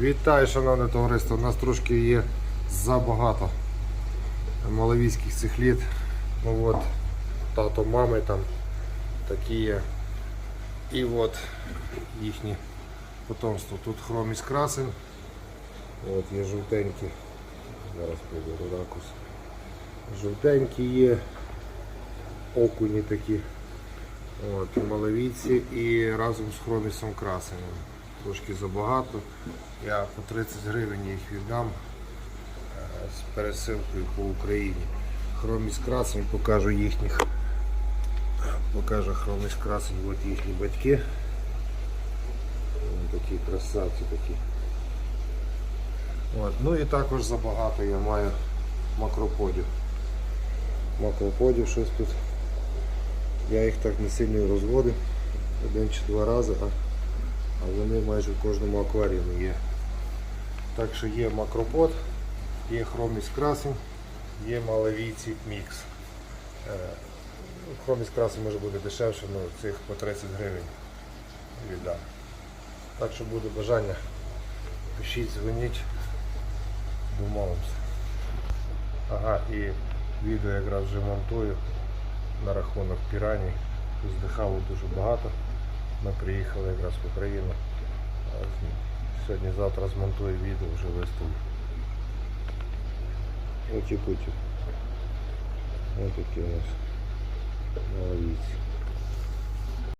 Вітаю, шановне товариство. У нас трошки є забагато маловійських цих літ. Ну от, тато мами там такі є. І от їхні потомство. Тут хромість красень. От є жовтенькі. Зараз прийду ракурс. Жовтенькі є, окуні такі. От, маловійці і разом з хромісом красенем. Трошки забагато. Я по 30 гривень їх віддам е, з пересилкою по Україні. Хромість красень покажу їхніх. Покажу хромість красень, от їхні батьки. Вони такі красавці такі. От. Ну і також забагато я маю макроподів. Макроподів щось тут. Я їх так не сильно розводив. Один чи два рази, а, а вони майже в кожному акваріумі є. Так що є макропод, є хромість красень, є маловійці мікс. Е, ну, красень може бути дешевше, але цих по 30 гривень віддам. Так що буде бажання, пишіть, дзвоніть, домовимося. Ага, і відео якраз вже монтую на рахунок піраній. Здихало дуже багато. Ми приїхали якраз в Україну. Сьогодні-завтра змонтую відео, вже виставлю. Оті путі. Ось такі у нас маловіці.